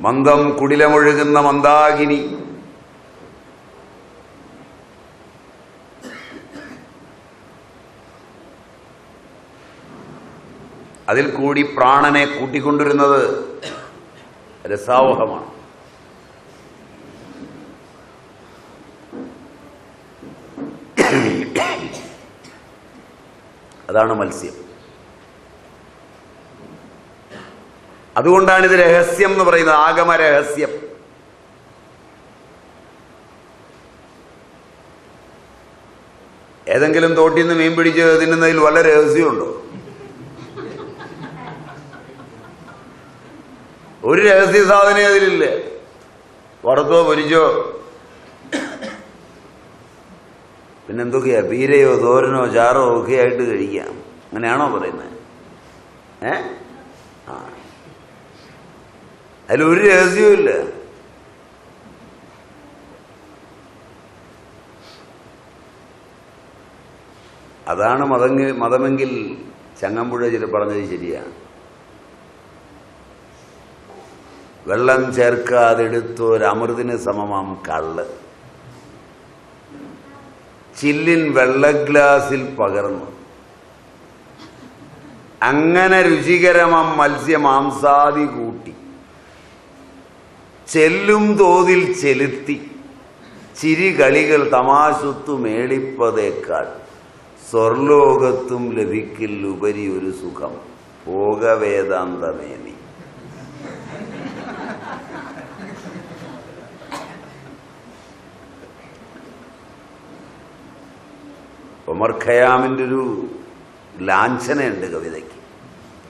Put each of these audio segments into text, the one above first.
മന്ദം കുടിലമൊഴുകുന്ന മന്ദാകിനി. അതിൽ കൂടി പ്രാണനെ കൂട്ടിക്കൊണ്ടിരുന്നത് രസാവഹമാണ്. അതാണ് മത്സ്യം. അതുകൊണ്ടാണ് ഇത് രഹസ്യം എന്ന് പറയുന്നത് ആഗമ രഹസ്യം. ഏതെങ്കിലും തോട്ടിൽ നിന്ന് മീൻ പിടിച്ച് തിന്നുന്നതിൽ വല്ല രഹസ്യമുണ്ടോ? ഒരു രഹസ്യ സാധനം അതിലില്ല. വറുത്തോ പൊരിച്ചോ. പിന്നെന്തൊക്കെയാ? പീരയോ തോരനോ ചാറോ ഒക്കെ ആയിട്ട് കഴിക്കാം. അങ്ങനെയാണോ പറയുന്നത്? ഏ? ആ. അതിലൊരു രഹസ്യവും ഇല്ല. അതാണ് മതങ്ങ മതമെങ്കിൽ ചങ്ങമ്പുഴ ചില പറഞ്ഞത് ശരിയാണ് വെള്ളം ചേർക്കാതെടുത്തൊരമൃതിന് സമമാം കള്ള്. ചില്ലിൻ വെള്ളഗ്ലാസിൽ പകർന്നു. അങ്ങനെ രുചികരമാം മത്സ്യമാംസാദി കൂട്ടി. ചെല്ലും തോതിൽ ചെലുത്തി. ചിരികളികൾ തമാശത്തു മേളിപ്പതേക്കാൾ. സ്വർലോകത്തും ലഭിക്കില്ലുപരി ഒരു സുഖം. ഭോഗവേദാന്തമേനി. ഒമർ ഖയാമിന്റെ ഒരു ലാഞ്ചനയുണ്ട് കവിതയ്ക്ക്.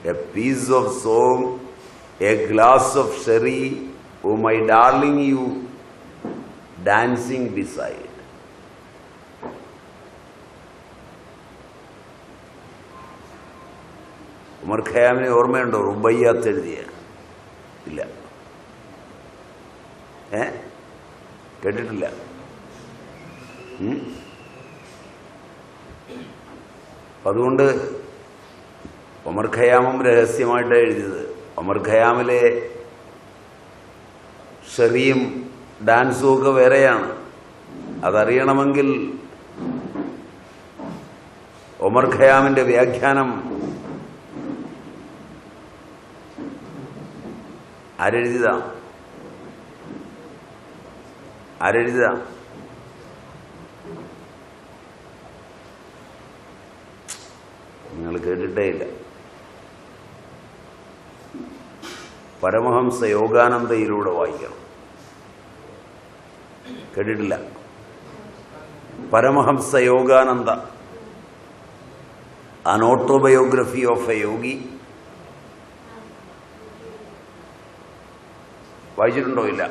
A piece of song a glass of sherry oh my darling you dancing decide Umar ഖയാമിനെ ഓർമ്മയുണ്ടോ? റുബയ്യാത്ത് എഴുതിയ. ഇല്ല. ഏ? കേട്ടിട്ടില്ല. അതുകൊണ്ട് ഒമർ ഖയാമും രഹസ്യമായിട്ടാണ് എഴുതിയത്. ഒമർ ഖയാമിലെ ഷെറിയും ഡാൻസും ഒക്കെ വേറെയാണ്. അതറിയണമെങ്കിൽ ഒമർ ഖയാമിന്റെ വ്യാഖ്യാനം അരഴുത അരഴുത നിങ്ങൾ കേട്ടിട്ടേ ഇല്ല. പരമഹംസ യോഗാനന്ദയിലൂടെ വായിക്കണം. കേട്ടിട്ടില്ല. പരമഹംസ യോഗാനന്ദ അൻ ഓട്ടോബയോഗ്രഫി ഓഫ് എ യോഗി വായിച്ചിട്ടുണ്ടോ ഇല്ല?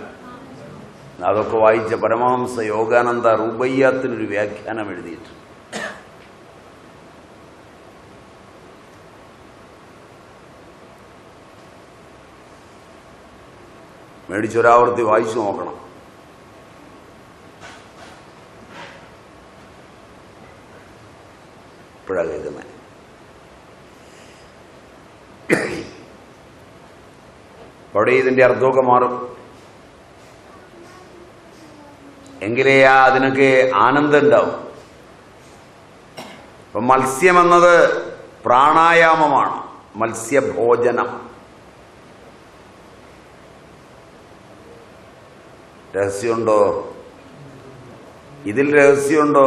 അതൊക്കെ വായിച്ച പരമഹംസ യോഗാനന്ദ റൂബയ്യാത്തിനൊരു വ്യാഖ്യാനം എഴുതിയിട്ടുണ്ട്. മേടിച്ചൊരാവർത്തി വായിച്ചു നോക്കണം. ഇപ്പോഴാ കേൾക്കുന്നത് അവിടെ ഇതിന്റെ അർത്ഥമൊക്കെ മാറും. എങ്കിലേ അതിനൊക്കെ ആനന്ദം ഉണ്ടാവും അപ്പൊ മത്സ്യം എന്നത് പ്രാണായാമമാണ്. മത്സ്യഭോജനം. രഹസ്യമുണ്ടോ? ഇതിൽ രഹസ്യമുണ്ടോ?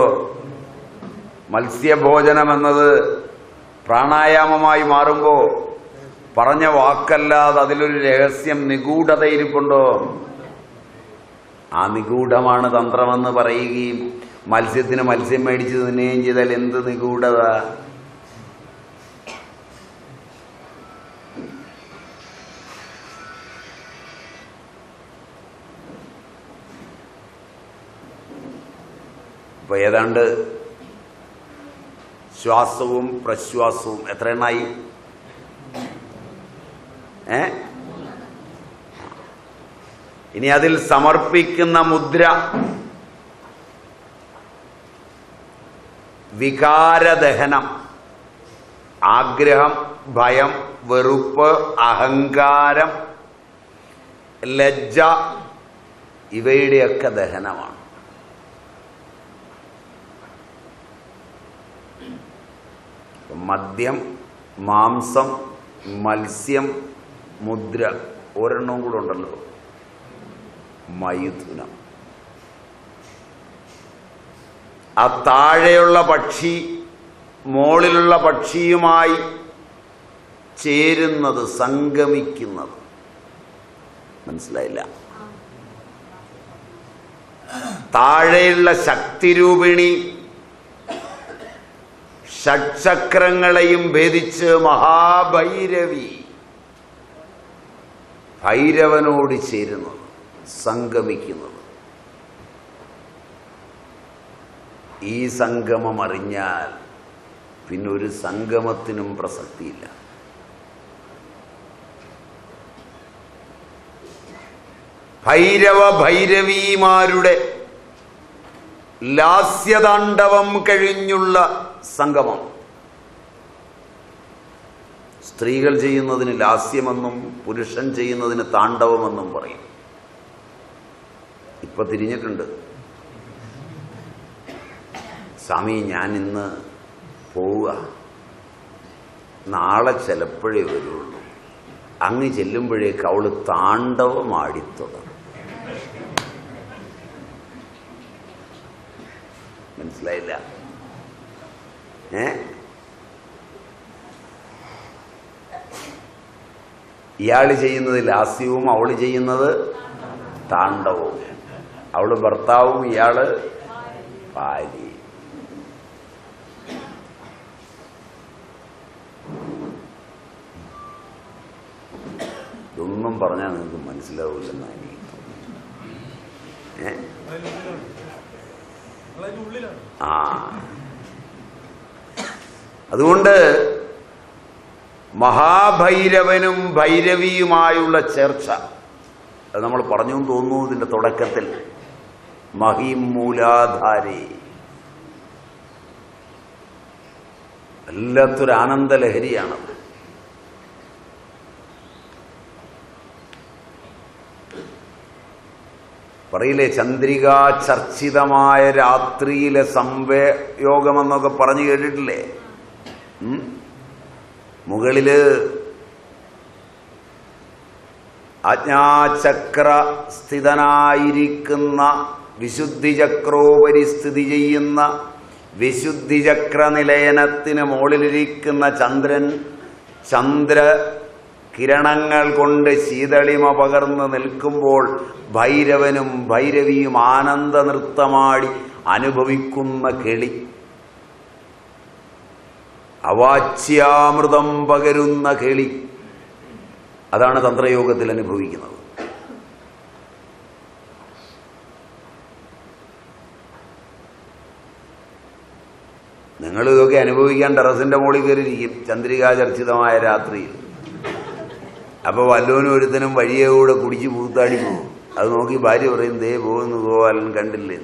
മത്സ്യഭോജനം എന്നത് പ്രാണായാമമായി മാറുമ്പോ പറഞ്ഞ വാക്കല്ലാതെ അതിലൊരു രഹസ്യം നിഗൂഢതയിരിപ്പുണ്ടോ? ആ നിഗൂഢമാണ് തന്ത്രമെന്ന് പറയുകയും മത്സ്യത്തിന് മത്സ്യം മേടിച്ച് തിന്നുകയും ചെയ്താൽ എന്ത് നിഗൂഢത? ഇപ്പൊ ഏതാണ്ട് ശ്വാസവും പ്രശ്വാസവും എത്ര എണ്ണായി ഏ? ഇനി അതിൽ സമർപ്പിക്കുന്ന മുദ്ര വികാരദഹനം. ആഗ്രഹം ഭയം വെറുപ്പ് അഹങ്കാരം ലജ്ജ ഇവയുടെയൊക്കെ ദഹനമാണ്. മദ്യം മാംസം മത്സ്യം മുദ്ര ഒരെണ്ണവും കൂടെ ഉണ്ടല്ലോ. മൈഥുനം ആ താഴെയുള്ള പക്ഷി മോളിലുള്ള പക്ഷിയുമായി ചേരുന്നത് സംഗമിക്കുന്നത്. മനസ്സിലായില്ല? താഴെയുള്ള ശക്തിരൂപിണി ഷഡ്ചക്രങ്ങളെയും ഭേദിച്ച് മഹാഭൈരവി. ഭൈരവനോട് ചേരുന്നത് സംഗമിക്കുന്നത്. ഈ സംഗമം അറിഞ്ഞാൽ പിന്നെ ഒരു സംഗമത്തിനും പ്രസക്തിയില്ല. ഭൈരവ ഭൈരവീമാരുടെ ലാസ്യതാണ്ഡവം കഴിഞ്ഞുള്ള സംഗമം. സ്ത്രീകൾ ചെയ്യുന്നതിന് ലാസ്യമെന്നും പുരുഷൻ ചെയ്യുന്നതിന് താണ്ഡവമെന്നും പറയും. ഇപ്പൊ തിരിഞ്ഞിട്ടുണ്ട്. സ്വാമി ഞാൻ ഇന്ന് പോവുക. നാളെ ചിലപ്പോഴേ വരുള്ളൂ. അങ്ങ് ചെല്ലുമ്പോഴേക്ക് അവൾ താണ്ഡവമാടിത്തുടങ്ങും മനസ്സിലായില്ല? ഏ? ഇയാൾ ചെയ്യുന്നത് ലാസ്യവും അവൾ ചെയ്യുന്നത് താണ്ഡവും അവൾ ഭർത്താവും ഇയാൾ ഭാര്യ. ഇതൊന്നും പറഞ്ഞാൽ നിങ്ങൾക്ക് മനസ്സിലാവില്ലെന്നാണ് എനിക്ക് തോന്നുന്നത്. ഏ? ആ. അതുകൊണ്ട് മഹാഭൈരവനും ഭൈരവിയുമായുള്ള ചർച്ച അത് നമ്മൾ പറഞ്ഞു തോന്നുന്നു ഇതിന്റെ തുടക്കത്തിൽ. മഹിമൂലാധാരി വല്ലാത്തൊരു ആനന്ദലഹരിയാണത് പറയില്ലേ ചന്ദ്രികാ ചർച്ചിതമായ രാത്രിയിലെ സംവേയോഗമെന്നൊക്കെ പറഞ്ഞു കേട്ടിട്ടില്ലേ? മുകളിൽ ആജ്ഞാചക്ര സ്ഥിതനായിരിക്കുന്ന വിശുദ്ധി ചക്രോപരി സ്ഥിതി ചെയ്യുന്ന വിശുദ്ധിചക്ര നിലയനത്തിന് മുകളിലിരിക്കുന്ന ചന്ദ്രൻ ചന്ദ്ര കിരണങ്ങൾ കൊണ്ട് ശീതളിമ പകർന്ന് നിൽക്കുമ്പോൾ ഭൈരവനും ഭൈരവിയും ആനന്ദ നൃത്തമാടി അനുഭവിക്കുന്ന കിളി. അവാച്യാമൃതം പകരുന്ന കേളി. അതാണ് തന്ത്രയോഗത്തിൽ അനുഭവിക്കുന്നത്. നിങ്ങൾ ഇതൊക്കെ അനുഭവിക്കാൻ ടെറസിന്റെ മുകളിൽ കയറിയിരിക്കും. ചന്ദ്രികാചർച്ചിതമായ രാത്രിയിൽ. അപ്പൊ വല്ലവനും ഒരുത്തനും വഴിയെ കൂടെ കുടിച്ച് പൂത്താടി പോകും. അത് നോക്കി ഭാര്യ പറയും ദേ പോകുന്നു ഗോപാലൻ കണ്ടില്ലേ?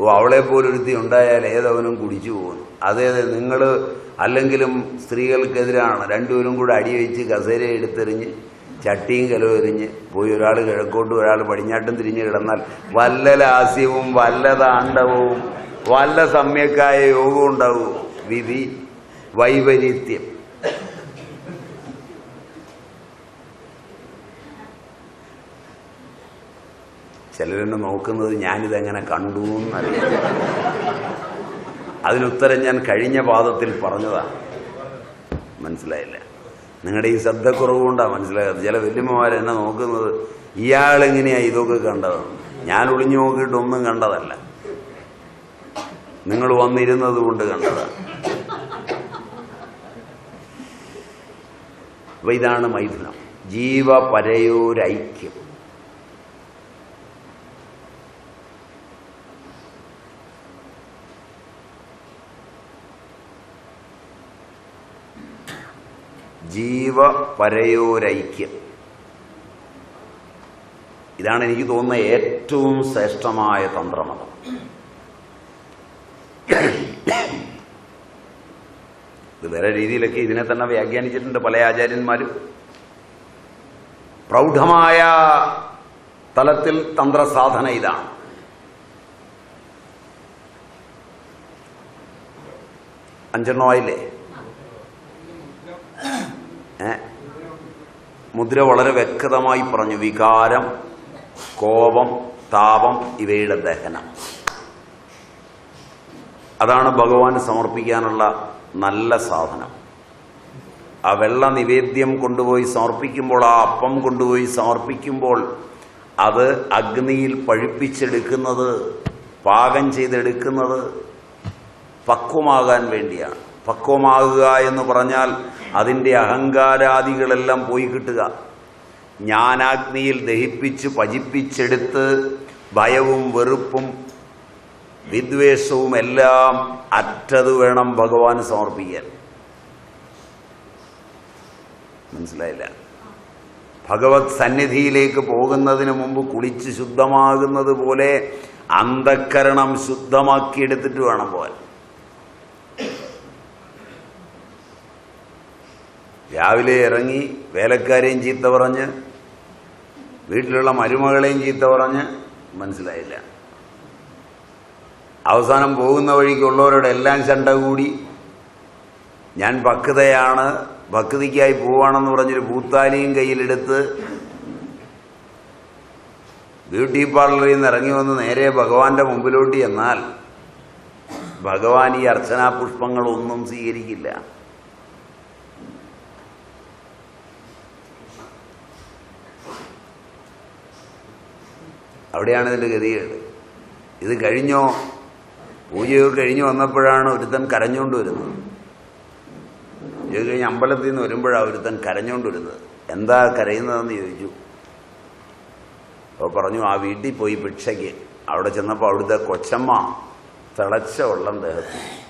ഓ അവളെ പോലൊരുത്തി ഉണ്ടായാൽ ഏതവനും കുടിച്ചു പോകുന്നു അതേ നിങ്ങൾ അല്ലെങ്കിലും സ്ത്രീകൾക്കെതിരാണ്. രണ്ടുപേരും കൂടെ അടിവെച്ച് കസേര എടുത്തെറിഞ്ഞ് ചട്ടിയും കലവും എറിഞ്ഞ് പോയി ഒരാൾ കിഴക്കോട്ടും ഒരാൾ പടിഞ്ഞാട്ടും തിരിഞ്ഞ് കിടന്നാൽ വല്ല ലാസ്യവും വല്ല താണ്ഡവവും വല്ല സമ്യക്കായ യോഗവും ഉണ്ടാവും. വിധി വൈപരീത്യം. ചിലരെന്നെ നോക്കുന്നത് ഞാനിതെങ്ങനെ കണ്ടു എന്നറിയാം അതിനുത്തരം ഞാൻ കഴിഞ്ഞ പാദത്തിൽ പറഞ്ഞതാണ് മനസ്സിലായില്ല. നിങ്ങളുടെ ഈ ശ്രദ്ധക്കുറവ് കൊണ്ടാണ് മനസ്സിലായത്. ചില വല്യമ്മമാരെ എന്നെ നോക്കുന്നത് ഇയാളെങ്ങനെയാ ഇതൊക്കെ കണ്ടത്? ഞാൻ ഒളിഞ്ഞു നോക്കിയിട്ട് ഒന്നും കണ്ടതല്ല. നിങ്ങൾ വന്നിരുന്നത് കൊണ്ട് കണ്ടതാണ് അപ്പൊ ഇതാണ് മൈഥുനം. ജീവപരയോരൈക്യം. ജീവപരയോരൈക്യം. ഇതാണ് എനിക്ക് തോന്നുന്ന ഏറ്റവും ശ്രേഷ്ഠമായ തന്ത്രമതം. ഇത് വേറെ രീതിയിലൊക്കെ ഇതിനെ തന്നെ വ്യാഖ്യാനിച്ചിട്ടുണ്ട് പല ആചാര്യന്മാരും. പ്രൗഢമായ തലത്തിൽ തന്ത്രസാധന ഇതാണ്. അഞ്ചെണ്ണമായില്ലേ മുദ്ര വളരെ വ്യക്തമായി പറഞ്ഞു. വികാരം കോപം താപം ഇവയുടെ ദഹനം. അതാണ് ഭഗവാന് സമർപ്പിക്കാനുള്ള നല്ല സാധനം. ആ വെള്ള നിവേദ്യം കൊണ്ടുപോയി സമർപ്പിക്കുമ്പോൾ ആ അപ്പം കൊണ്ടുപോയി സമർപ്പിക്കുമ്പോൾ അത് അഗ്നിയിൽ പഴുപ്പിച്ചെടുക്കുന്നത് പാകം ചെയ്തെടുക്കുന്നത് പക്വമാകാൻ വേണ്ടിയാണ്. പക്വമാകുക എന്ന് പറഞ്ഞാൽ അതിന്റെ അഹങ്കാരാദികളെല്ലാം പോയി കിട്ടുക. ജ്ഞാനാഗ്നിയിൽ ദഹിപ്പിച്ച് പചിപ്പിച്ചെടുത്ത് ഭയവും വെറുപ്പും വിദ്വേഷവും എല്ലാം അറ്റത് വേണം ഭഗവാന് സമർപ്പിക്കാൻ. മനസ്സിലായില്ല? ഭഗവത് സന്നിധിയിലേക്ക് പോകുന്നതിന് മുമ്പ് കുളിച്ച് ശുദ്ധമാകുന്നത് പോലെ അന്ധക്കരണം ശുദ്ധമാക്കിയെടുത്തിട്ട് വേണം പോകാൻ. രാവിലെ ഇറങ്ങി വേലക്കാരെയും ചീത്ത പറഞ്ഞ് വീട്ടിലുള്ള മരുമകളെയും ചീത്ത പറഞ്ഞ് മനസ്സിലായില്ല. അവസാനം പോകുന്ന വഴിക്കുള്ളവരോട് എല്ലാം ചണ്ട കൂടി ഞാൻ ഭക്തയാണ് ഭക്തിക്കായി പോവാണെന്ന് പറഞ്ഞൊരു പൂത്താലിയും കയ്യിലെടുത്ത് ബ്യൂട്ടി പാർലറിൽ നിന്ന് ഇറങ്ങി വന്ന് നേരെ ഭഗവാന്റെ മുമ്പിലോട്ട് എന്നാൽ ഭഗവാൻ ഈ അർച്ചനാ പുഷ്പങ്ങളൊന്നും സ്വീകരിക്കില്ല. അവിടെയാണ് ഇതിന്റെ ഗതികേട്. ഇത് കഴിഞ്ഞോ? പൂജയൊക്കെ കഴിഞ്ഞു വന്നപ്പോഴാണ് ഒരുത്തൻ കരഞ്ഞുകൊണ്ട് വരുന്നത്. പൂജ കഴിഞ്ഞ് അമ്പലത്തിൽ നിന്ന് വരുമ്പോഴാണ് ഒരുത്തൻ കരഞ്ഞുകൊണ്ട് വരുന്നത്. എന്താ കരയുന്നതെന്ന് ചോദിച്ചു. അപ്പോൾ പറഞ്ഞു ആ വീട്ടിൽ പോയി ഭിക്ഷയ്ക്ക്. അവിടെ ചെന്നപ്പോൾ അവിടുത്തെ കൊച്ചമ്മ തിളച്ച വെള്ളം ദേഹത്ത്.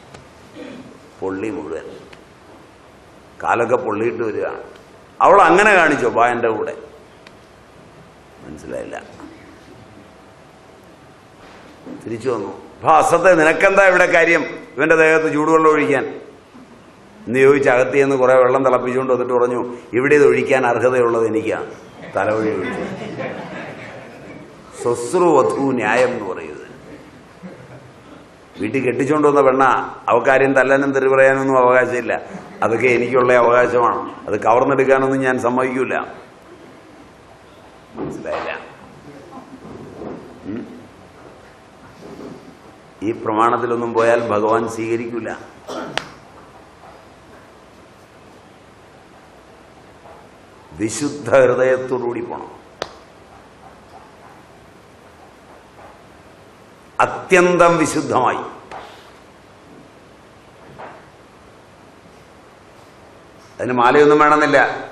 പൊള്ളി മുഴുവൻ. കാലൊക്കെ പൊള്ളിയിട്ട് വരികയാണ്. അവൾ അങ്ങനെ കാണിച്ചോ ബാ എന്റെ കൂടെ. മനസ്സിലായില്ല. തിരിച്ചു വന്നു. അപ്പൊ അസത്ത് നിനക്കെന്താ ഇവിടെ കാര്യം? ഇവന്റെ ദേഹത്ത് ചൂടുവെള്ളം ഒഴിക്കാൻ. എന്ന് ചോദിച്ച് അകത്ത് ചെന്ന് കുറെ വെള്ളം തിളപ്പിച്ചുകൊണ്ട് വന്നിട്ട് പറഞ്ഞു ഇവിടെ ഇത് ഒഴിക്കാൻ അർഹതയുള്ളത് എനിക്കാണ് തലവഴി ഒഴിച്ചു. സ്വസ്രുവധു ന്യായം എന്ന് പറയുന്നത്. വീട്ടിൽ കെട്ടിച്ചുകൊണ്ട് വന്ന പെണ്ണ അവക്കാര്യം തല്ലാനും തെറി പറയാനൊന്നും അവകാശമില്ല. അതൊക്കെ എനിക്കുള്ള അവകാശമാണ്. അത് കവർന്നെടുക്കാനൊന്നും ഞാൻ സമ്മതിക്കൂല. മനസ്സിലായില്ല? ഈ പ്രമാണത്തിലൊന്നും പോയാൽ ഭഗവാൻ സ്വീകരിക്കൂല. വിശുദ്ധ ഹൃദയത്തോടുകൂടി പോണം. അത്യന്തം വിശുദ്ധമായി. അതിന് മാലയൊന്നും വേണമെന്നില്ല.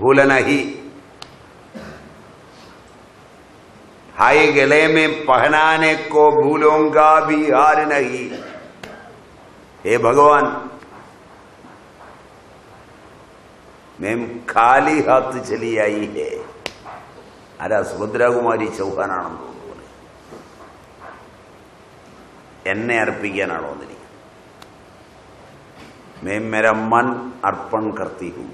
ഭൂലനഹി हाय गले में पहनाने को भूलूंगा भी हार नहीं हे भगवान मैं खाली हाथ चली आई है ആരാ സുഭദ്രാകുമാരി ചൗഹാനാണെന്ന് തോന്നുന്നു എന്നെ അർപ്പിക്കാനാണോ വന്നിരിക്കുന്നത് मैं मेरा मन अर्पण करती हूं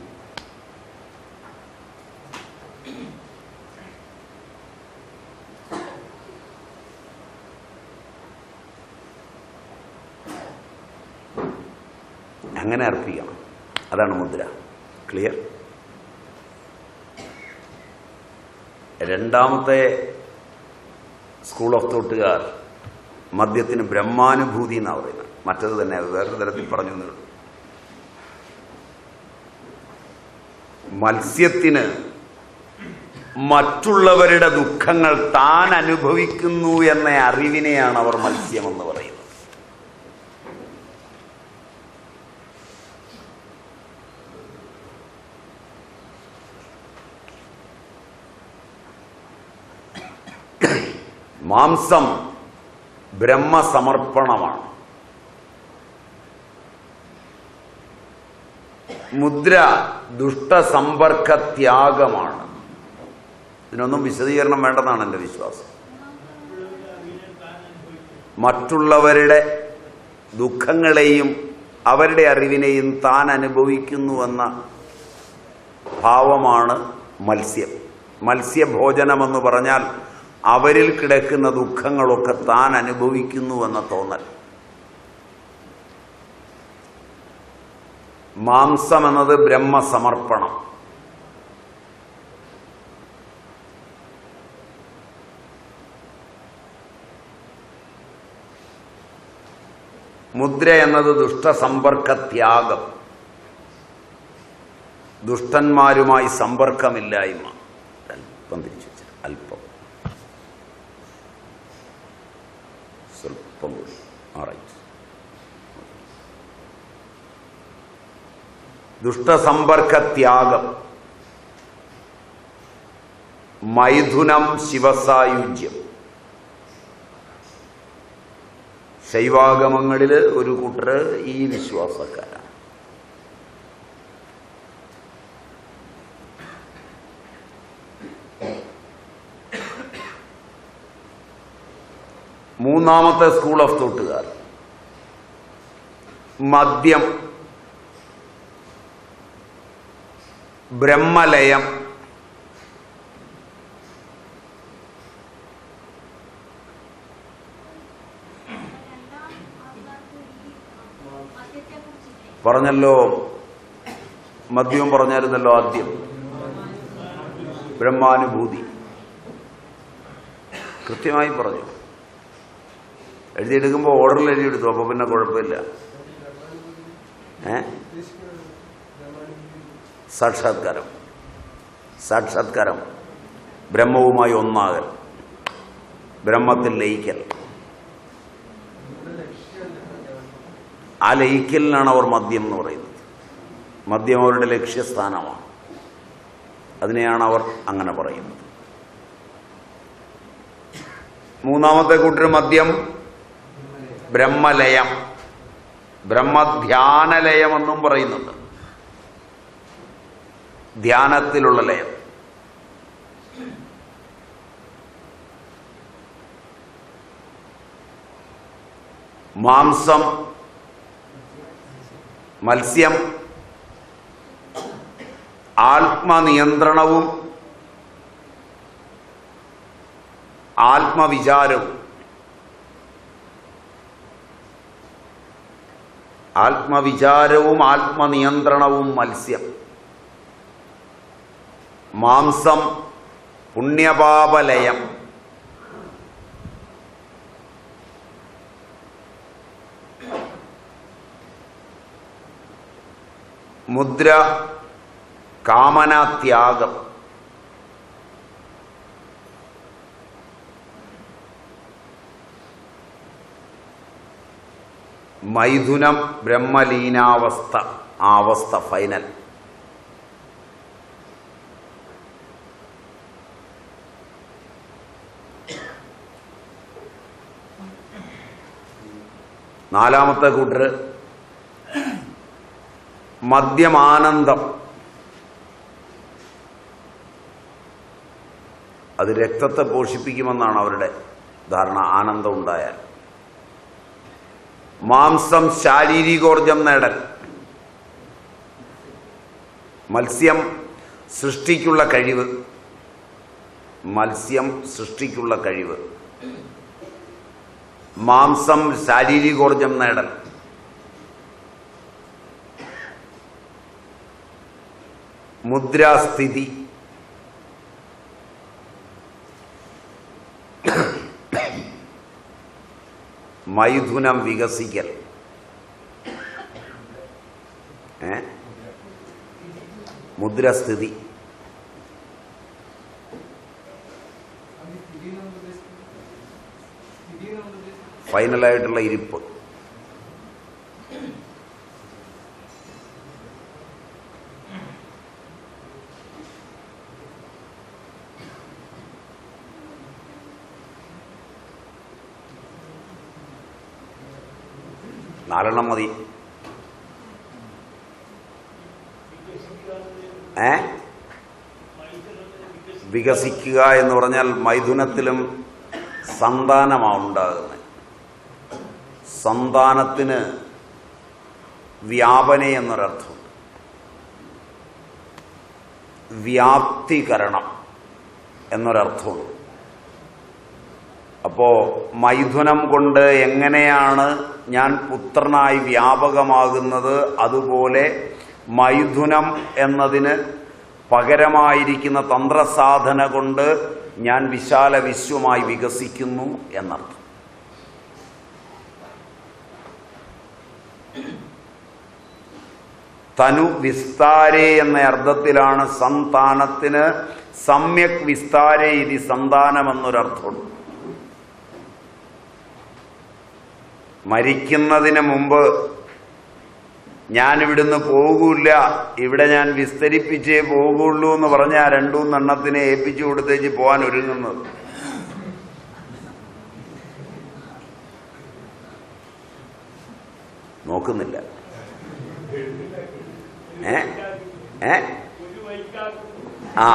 അങ്ങനെ അർപ്പിക്കണം അതാണ് മുദ്ര. ക്ലിയർ രണ്ടാമത്തെ സ്കൂൾ ഓഫ് തോട്ടുകാർ മദ്യത്തിന് ബ്രഹ്മാനുഭൂതി എന്നാണ് പറയുന്നത്. മറ്റത് തന്നെ വേറൊരു തരത്തിൽ പറഞ്ഞു എന്നേ ഉള്ളൂ. മത്സ്യത്തിന് മറ്റുള്ളവരുടെ ദുഃഖങ്ങൾ താൻ അനുഭവിക്കുന്നു എന്ന അറിവിനെയാണ് അവർ മത്സ്യമെന്ന് പറയുന്നത്. മാംസം ബ്രഹ്മസമർപ്പണമാണ്. മുദ്ര ദുഷ്ടസമ്പർക്ക ത്യാഗമാണ് ഇതിനൊന്നും വിശദീകരണം വേണ്ടെന്നാണ് എന്റെ വിശ്വാസം. മറ്റുള്ളവരുടെ ദുഃഖങ്ങളെയും അവരുടെ അറിവിനെയും താൻ അനുഭവിക്കുന്നുവെന്ന ഭാവമാണ് മത്സ്യം. മത്സ്യഭോജനമെന്ന് പറഞ്ഞാൽ അവരിൽ കിടക്കുന്ന ദുഃഖങ്ങളൊക്കെ താൻ അനുഭവിക്കുന്നുവെന്ന തോന്നൽ. മാംസം എന്നത് ബ്രഹ്മസമർപ്പണം. മുദ്ര എന്നത് ദുഷ്ടസമ്പർക്കത്യാഗം. ദുഷ്ടന്മാരുമായി സമ്പർക്കമില്ലായ്മ അല്പം തിരിച്ചു വെച്ചിട്ട് അല്പം സ്വല്പം കൂടി ആറൈറ്റ് ദുഷ്ടസമ്പർക്ക ത്യാഗം മൈഥുനം ശിവസായുജ്യം. ശൈവാഗമങ്ങളിൽ ഒരു കൂട്ടർ ഈ വിശ്വാസക്കാരാണ്. മൂന്നാമത്തെ സ്കൂൾ ഓഫ് തോട്ടുകാർ. മദ്യം. ബ്രഹ്മലയം. പറഞ്ഞല്ലോ. മദ്യവും പറഞ്ഞായിരുന്നല്ലോ ആദ്യം. ബ്രഹ്മാനുഭൂതി. കൃത്യമായി പറഞ്ഞു. എഴുതിയെടുക്കുമ്പോൾ ഓർഡറിൽ എഴുതിയെടുത്തു അപ്പോൾ പിന്നെ കുഴപ്പമില്ല. ഏ? സാക്ഷാത്കാരം. സാക്ഷാത്കാരം. ബ്രഹ്മവുമായി ഒന്നാകൽ. ബ്രഹ്മത്തിൽ ലയിക്കൽ. ആ ലയിക്കലിനാണ് അവർ മദ്യം എന്ന് പറയുന്നത്. മദ്യം അവരുടെ ലക്ഷ്യസ്ഥാനമാണ്. അതിനെയാണ് അവർ അങ്ങനെ പറയുന്നത്. മൂന്നാമത്തെ കൂട്ടർ മദ്യം ബ്രഹ്മലയം. ബ്രഹ്മധ്യാനലയം എന്നും പറയുന്നുണ്ട്. ധ്യാനത്തിലുള്ള ലയം. മാംസം മത്സ്യം ആത്മനിയന്ത്രണവും ആത്മവിചാരവും. ആത്മവിചാരവും ആത്മനിയന്ത്രണവും മത്സ്യം. മാംസം പുണ്യപാപലയം. മുദ്ര കാമനാത്യാഗം മൈഥുനം ബ്രഹ്മലീനാവസ്ഥ ആ അവസ്ഥ ഫൈനൽ. നാലാമത്തെ കൂട്ടർ മദ്യമാനന്ദം അത് രക്തത്തെ പോഷിപ്പിക്കുമെന്നാണ് അവരുടെ ധാരണ. ആനന്ദം ഉണ്ടായാൽ. മാംസം ശാരീരികോർജം നേടൽ. മത്സ്യം സൃഷ്ടിക്കുള്ള കഴിവ്. മത്സ്യം സൃഷ്ടിക്കുള്ള കഴിവ്. മാംസം ശാരീരികോർജം നേടൽ മുദ്രാസ്ഥിതി. മൈഥുനം വികസിക്കൽ. മുദ്രാസ്ഥിതി. ഫൈനലായിട്ടുള്ള ഇരിപ്പ്. നാലെണ്ണം മതി. ഏ? വികസിക്കുക എന്ന് പറഞ്ഞാൽ മൈഥുനത്തിലും സന്താനമാണ് ഉണ്ടാകുന്നത് സന്താനത്തിന് വ്യാപന എന്നൊരർത്ഥം. വ്യാപ്തികരണം എന്നൊരർത്ഥമുണ്ട് അപ്പോ മൈഥുനം കൊണ്ട് എങ്ങനെയാണ് ഞാൻ പുത്രനായി വ്യാപകമാകുന്നത്? അതുപോലെ മൈഥുനം എന്നതിന് പകരമായിരിക്കുന്ന തന്ത്രസാധന കൊണ്ട് ഞാൻ വിശാല വിശ്വമായി വികസിക്കുന്നു എന്നർത്ഥം. തനു വിസ്താരേ എന്ന അർത്ഥത്തിലാണ് സന്താനത്തിന് സമ്യക് വിസ്താരേ ഇതി സന്താനം എന്നൊരർത്ഥമുണ്ട് മരിക്കുന്നതിന് മുമ്പ് ഞാൻ ഇവിടുന്ന് പോകൂല ഇവിടെ ഞാൻ വിസ്തരിപ്പിച്ചേ പോകുള്ളൂ എന്ന് പറഞ്ഞാൽ രണ്ടൂന്ന് എണ്ണത്തിനെ ഏൽപ്പിച്ചു കൊടുത്തേച്ച് പോകാൻ ഒരുങ്ങുന്നത് നോക്കുന്നില്ല. ആ.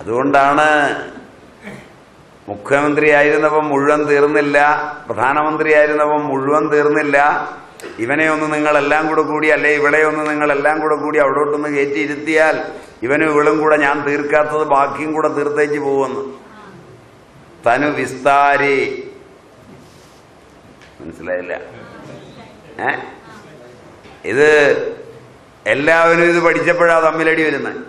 അതുകൊണ്ടാണ് മുഖ്യമന്ത്രി ആയിരുന്നപ്പം മുഴുവൻ തീർന്നില്ല പ്രധാനമന്ത്രി ആയിരുന്നപ്പം മുഴുവൻ തീർന്നില്ല. ഇവനെ ഒന്ന് നിങ്ങളെല്ലാം കൂടെ കൂടി അല്ലെ ഇവിടെ ഒന്ന് നിങ്ങളെല്ലാം കൂടെ കൂടി അവിടോട്ടൊന്ന് കയറ്റിയിരുത്തിയാൽ ഇവനും ഇവളും കൂടെ ഞാൻ തീർക്കാത്തത് ബാക്കിയും കൂടെ തീർത്തേച്ച് പോവെന്ന് തനു വിസ്താരി. മനസ്സിലായില്ല? ഏ? ഇത് എല്ലാവരും ഇത് പഠിച്ചപ്പോഴാ തമ്മിലടി വരുന്നത്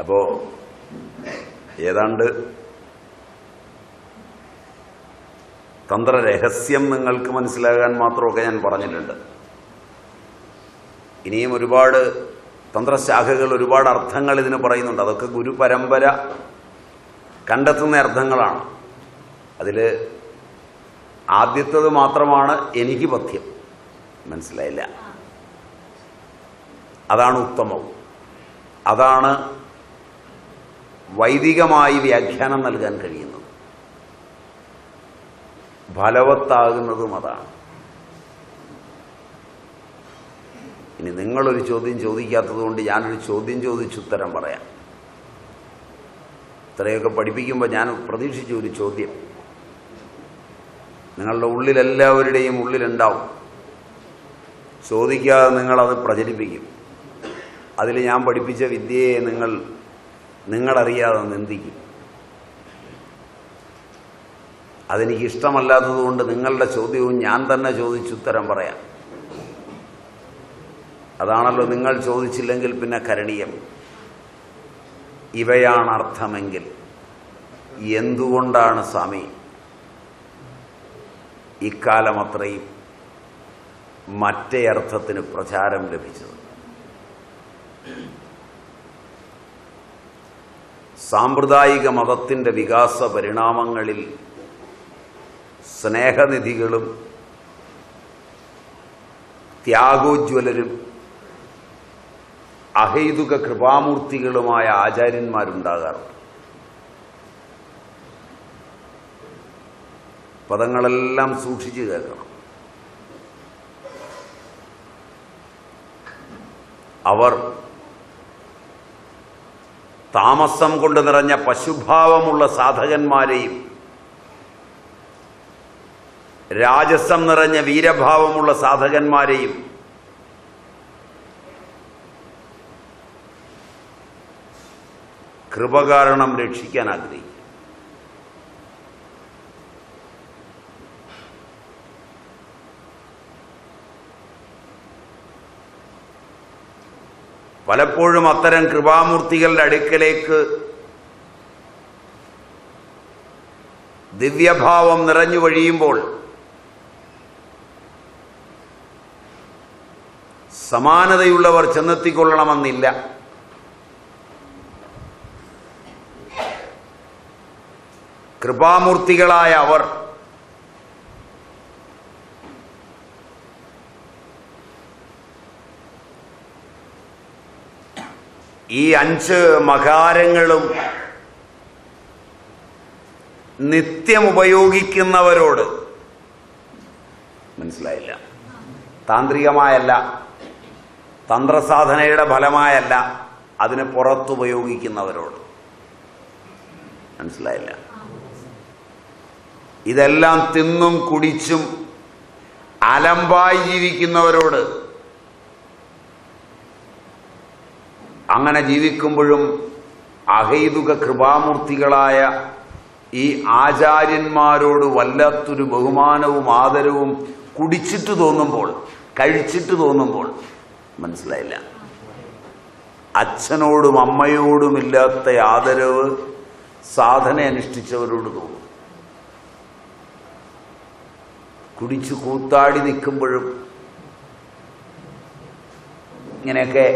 അപ്പോ ഏതാണ്ട് തന്ത്രരഹസ്യം നിങ്ങൾക്ക് മനസ്സിലാകാൻ മാത്രമൊക്കെ ഞാൻ പറഞ്ഞിട്ടുണ്ട്. ഇനിയും ഒരുപാട് തന്ത്രശാഖകൾ ഒരുപാട് അർത്ഥങ്ങൾ ഇതിന് പറയുന്നുണ്ട്. അതൊക്കെ ഗുരുപരമ്പര കണ്ടെത്തുന്ന അർത്ഥങ്ങളാണ്. അതിൽ ആദ്യത്തത് മാത്രമാണ് എനിക്ക് പഥ്യം. മനസ്സിലായില്ല. അതാണ് ഉത്തമവും. അതാണ് വൈദികമായി വ്യാഖ്യാനം നൽകാൻ കഴിയുന്നത്. ഫലവത്താകുന്നതും അതാണ്. ഇനി നിങ്ങളൊരു ചോദ്യം ചോദിക്കാത്തത് കൊണ്ട് ഞാനൊരു ചോദ്യം ചോദിച്ച് ഉത്തരം പറയാം. ഇത്രയൊക്കെ പഠിപ്പിക്കുമ്പോൾ ഞാൻ പ്രതീക്ഷിച്ച ഒരു ചോദ്യം. നിങ്ങളുടെ ഉള്ളിലെല്ലാവരുടെയും ഉള്ളിലുണ്ടാവും. ചോദിക്കാതെ നിങ്ങളത് പ്രചരിപ്പിക്കും. അതിൽ ഞാൻ പഠിപ്പിച്ച വിദ്യയെ നിങ്ങൾ നിങ്ങളറിയാതെ നിന്ദിക്കും. അതെനിക്ക് ഇഷ്ടമല്ലാത്തതുകൊണ്ട് നിങ്ങളുടെ ചോദ്യവും ഞാൻ തന്നെ ചോദിച്ചുത്തരം പറയാം. അതാണല്ലോ നിങ്ങൾ ചോദിച്ചില്ലെങ്കിൽ പിന്നെ കരണീയം. ഇവയാണ് അർത്ഥമെങ്കിൽ എന്തുകൊണ്ടാണ് സ്വാമി ഇക്കാലം അത്രയും മറ്റേ അർത്ഥത്തിന് പ്രചാരം ലഭിച്ചത്? സാമ്പ്രദായിക മതത്തിന്റെ വികാസ പരിണാമങ്ങളിൽ സ്നേഹനിധികളും ത്യാഗോജ്വലരും അഹൈതുക കൃപാമൂർത്തികളുമായ ആചാര്യന്മാരുണ്ടാകാറുണ്ട് പദങ്ങളെല്ലാം സൂക്ഷിച്ചു കേൾക്കണം. അവർ താമസം കൊണ്ട് നിറഞ്ഞ പശുഭാവമുള്ള സാധകന്മാരെയും രാജസം നിറഞ്ഞ വീരഭാവമുള്ള സാധകന്മാരെയും കൃപ കാരണം രക്ഷിക്കാൻ ആഗ്രഹിക്കും പലപ്പോഴും അത്തരം കൃപാമൂർത്തികളുടെ അടുക്കലേക്ക് ദിവ്യഭാവം നിറഞ്ഞു വഴിയുമ്പോൾ സമാനതയുള്ളവർ ചെന്നെത്തിക്കൊള്ളണമെന്നില്ല. കൃപാമൂർത്തികളായ അവർ. ഈ അഞ്ച് മകാരങ്ങളും നിത്യം ഉപയോഗിക്കുന്നവരോട് മനസ്സിലായില്ല. താന്ത്രികമായല്ല തന്ത്രസാധനയുടെ ഫലമായല്ല അതിന് പുറത്തുപയോഗിക്കുന്നവരോട്. മനസ്സിലായില്ല. ഇതെല്ലാം തിന്നും കുടിച്ചും അലമ്പായി ജീവിക്കുന്നവരോട് അങ്ങനെ ജീവിക്കുമ്പോഴും അഹൈതുക കൃപാമൂർത്തികളായ ഈ ആചാര്യന്മാരോട് വല്ലാത്തൊരു ബഹുമാനവും ആദരവും കുടിച്ചിട്ട് തോന്നുമ്പോൾ കഴിച്ചിട്ട് തോന്നുമ്പോൾ മനസ്സിലായില്ല. അച്ഛനോടും അമ്മയോടുമില്ലാത്ത ആദരവ് സാധന അനുഷ്ഠിച്ചവരോട് തോന്നും. കുടിച്ചു കൂത്താടി നിൽക്കുമ്പോഴും ഇങ്ങനെയൊക്കെ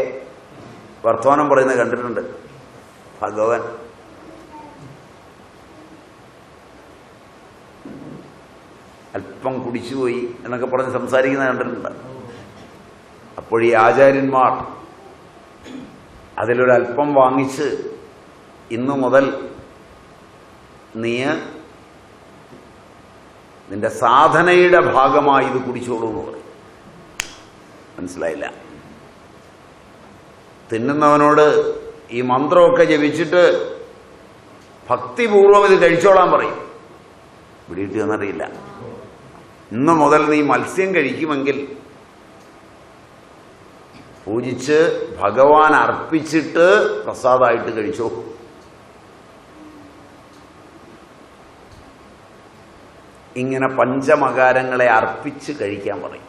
വർത്തമാനം പറയുന്നത് കണ്ടിട്ടുണ്ട്. ഭഗവൻ. അല്പം കുടിച്ചുപോയി എന്നൊക്കെ പറഞ്ഞ് സംസാരിക്കുന്നത് കണ്ടിട്ടുണ്ട്. അപ്പോൾ ഈ ആചാര്യന്മാർ അതിലൊരല്പം വാങ്ങിച്ച് ഇന്നു മുതൽ നീ നിന്റെ സാധനയുടെ ഭാഗമായി ഇത് കുടിച്ചോളൂ എന്ന് പറയും. മനസ്സിലായില്ല. തിന്നുന്നവനോട് ഈ മന്ത്രമൊക്കെ ജപിച്ചിട്ട് ഭക്തിപൂർവം ഇത് കഴിച്ചോളാൻ പറയും. ഇവിടെ എന്നറിയില്ല ഇന്ന് മുതൽ നീ മത്സ്യം കഴിക്കുമെങ്കിൽ പൂജിച്ച് ഭഗവാൻ അർപ്പിച്ചിട്ട് പ്രസാദമായിട്ട് കഴിച്ചോ. ഇങ്ങനെ പഞ്ചമകാരങ്ങളെ അർപ്പിച്ച് കഴിക്കാൻ പറയും.